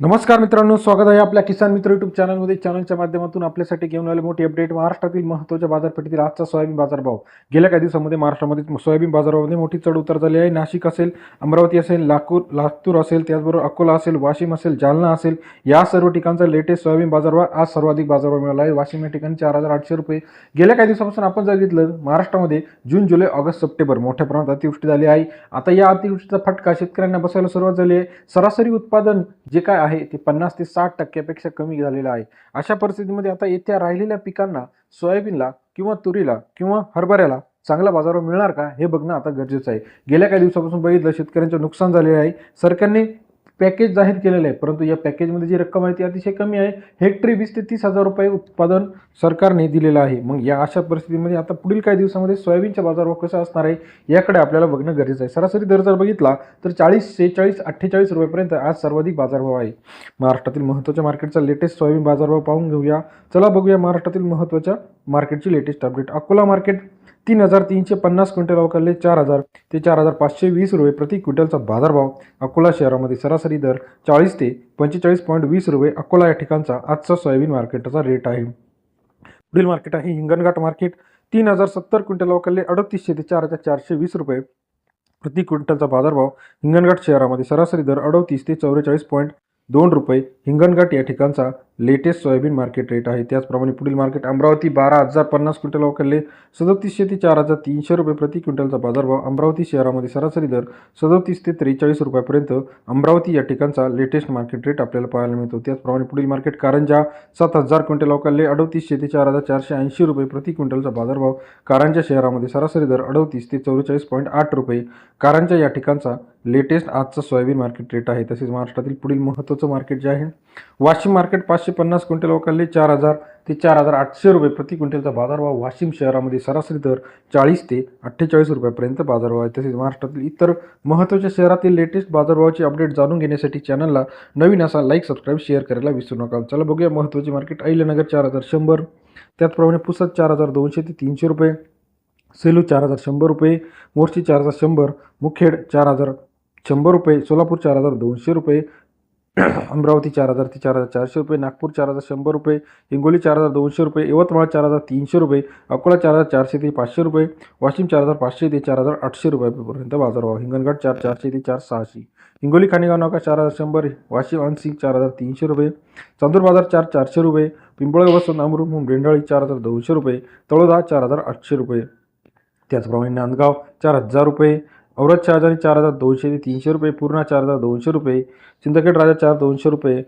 नमस्कार मित्रांनो स्वागत आहे आपल्या किसान मित्र युट्यूब चॅनलमध्ये चॅनलच्या माध्यमातून आपल्यासाठी घेऊन आले मोठी अपडेट महाराष्ट्रातील महत्त्वाच्या बाजारपेठेतील आजचा सोयाबीन बाजारभाव. गेल्या काही दिवसामध्ये महाराष्ट्रामध्ये सोयाबीन बाजारामध्ये मोठी चढ उतार झाली आहे. नाशिक असेल अमरावती असेल लाकूर लातूर असेल त्याचबरोबर अकोला असेल वाशिम असेल जालना असेल या सर्व ठिकाणचा लेटेस्ट सोयाबीन बाजारभाव आज सर्वाधिक बाजारभाव मिळाला आहे. वाशिम या ठिकाणी चार हजार आठशे रुपये. गेल्या काही दिवसापासून आपण जर घेतलं महाराष्ट्रामध्ये जून जुलै ऑगस्ट सप्टेंबर मोठ्या प्रमाणात अतिवृष्टी झाली आहे. आता या अतिवृष्टीचा फटका शेतकऱ्यांना बसायला सुरुवात झाली आहे. सरासरी उत्पादन जे काय आहे ते पन्नास ते साठ टक्क्यापेक्षा कमी झालेलं आहे. अशा परिस्थितीमध्ये आता येत्या राहिलेल्या पिकांना सोयाबीनला किंवा तुरीला किंवा हरभऱ्याला चांगला बाजारभाव मिळणार का हे बघणं आता गरजेचं आहे. गेल्या काही दिवसापासून बघितलं शेतकऱ्यांचं नुकसान झालेलं आहे. सरकारने पॅकेज जाहीर केलेलं आहे. परंतु या पॅकेजमध्ये जी रक्कम आहे ती अतिशय कमी आहे. हेक्टरी वीस ते तीस हजार रुपये उत्पादन सरकारने दिलेलं आहे. मग या अशा परिस्थितीमध्ये आता पुढील काही दिवसामध्ये सोयाबीनचा बाजारभाव कसा असणार आहे याकडे आपल्याला बघणं गरजेचं आहे. सरासरी दर जर बघितला तर चाळीस सेहेचाळीस अठ्ठेचाळीस रुपयेपर्यंत आज सर्वाधिक बाजारभाव आहे. महाराष्ट्रातील महत्त्वाच्या मार्केटचा लेटेस्ट सोयाबीन बाजारभाव पाहून घेऊया. चला बघूया महाराष्ट्रातील महत्त्वाच्या मार्केटची लेटेस्ट अपडेट अकोला मार्केट तीन हजार तीनशे पन्नास क्विंटल अवकाले चार हजार. ते चार हजार पाचशे वीस रुपये प्रति क्विंटलचा बाजारभाव. अकोला शहरामध्ये सरासरी दर चाळीस ते पंचेचाळीस पॉईंट वीस रुपये. अकोला या ठिकाणचा आजचा सोयाबीन मार्केटचा रेट आहे. पुढील मार्केट आहे हिंगणघाट मार्केट. तीन हजार सत्तर क्विंटल अवकाले अडतीसशे ते चार हजार चारशे वीस रुपये प्रति क्विंटलचा बाजारभाव. हिंगणघाट शहरामध्ये सरासरी दर अडतीस ते चौवेचाळीस पॉईंट दोन रुपये. हिंगणघाट या ठिकाणचा लेटेस्ट सोयाबीन मार्केट रेट आहे. त्याचप्रमाणे पुढील मार्केट अमरावती बारा हजार पन्नास क्विंटल अवकाले सदतीसशे ते चार हजार तीनशे रुपये प्रति क्विंटलचा बाजारभाव अमरावती शहरामध्ये सरासरी दर सदतीस ते त्रेचाळीस रुपयापर्यंत अमरावती या ठिकाणचा लेटेस्ट मार्केट रेट आपल्याला पाहायला मिळतो. त्याचप्रमाणे पुढील मार्केट कारंजा सात हजार क्विंटल अवकाले अडतीसशे ते चार हजार चारशे ऐंशी रुपये प्रति क्विंटलचा बाजारभाव कारंजा शहरामध्ये सरासरी दर अडतीस ते चौवेचाळीस पॉईंट आठ रुपये. कारंजा या ठिकाणचा लेटेस्ट आजचं सोयाबीन मार्केट रेट आहे. तसेच महाराष्ट्रातील पुढील महत्त्वाचं मार्केट जे आहे वाशिम मार्केट पाचशे पन्नास क्विंटल वकालले चार हजार. ते चार हजार आठशे रुपये प्रति क्विंटलचा बाजारभाव वाशिम शहरामध्ये सरासरी दर चाळीस ते अठ्ठेचाळीस रुपयापर्यंत बाजारभाव आहे. तसेच महाराष्ट्रातील इतर महत्त्वाच्या शहरातील लेटेस्ट बाजारभावाची अपडेट जाणून घेण्यासाठी चॅनलला नवीन असा लाईक सबस्क्राईब शेअर करायला विसरू नका. चला बघूया महत्त्वाचे मार्केट अहिल्यानगर चार हजार शंभर. त्याचप्रमाणे पुसद चार हजार दोनशे ते तीनशे रुपये. सेलू चार हजार शंभर रुपये. मोर्शी चार हजार शंभर. मुखेड चार हजार शंभर रुपये सोलापूर चार हजार दोनशे रुपये अमरावती चार हजार ते चार हजार चारशे रुपये नागपूर चार हजार शंभर रुपये हिंगोली चार हजार दोनशे रुपये यवतमाळ चार हजार तीनशे रुपये अकोला चार हजार चारशे ते पाचशे रुपये वाशिम चार हजार पाचशे ते चार हजार आठशे रुपयापर्यंत बाजारभाव हिंगणघाट चार चारशे ते चार सहाशे हिंगोली खाणेगाव नाका चार हजार शंभर वाशिम अनसिंग चार हजार तीनशे रुपये चांदूर बाजार चार चारशे रुपये पिंपळगाव वसंत अमरू रेंडाळी चार हजार दोनशे रुपये तळोदा चार हजार आठशे रुपये त्याचप्रमाणे नांदगाव चार हजार रुपये औरत शहाजारी चार हजार दोनशे ते तीनशे रुपये पूर्णा चार हजार दोनशे रुपये सिंदखेड राजा चार दोनशे रुपये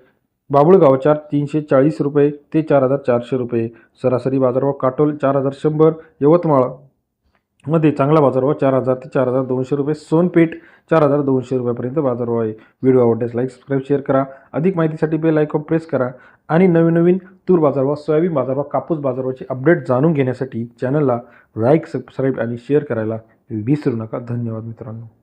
बाबुळगाव चार तीनशे चाळीस रुपये ते चार हजार चारशे रुपये सरासरी बाजारभाव काटोल चार हजार शंभर यवतमाळमध्ये चांगला बाजारभाव चार हजार ते चार हजार दोनशे रुपये सोनपेठ चार हजार दोनशे रुपयापर्यंत बाजारभाव आहे व्हिडिओ आवडल्यास लाईक सबस्क्राईब शेअर करा अधिक माहितीसाठी बेल आयकॉन प्रेस करा आणि नवीन नवीन तूर बाजारभाव सोयाबीन बाजारभाव कापूस बाजारभावाचे अपडेट जाणून घेण्यासाठी चॅनलला लाईक सबस्क्राईब आणि शेअर करायला विसरू नका. धन्यवाद मित्रांनो.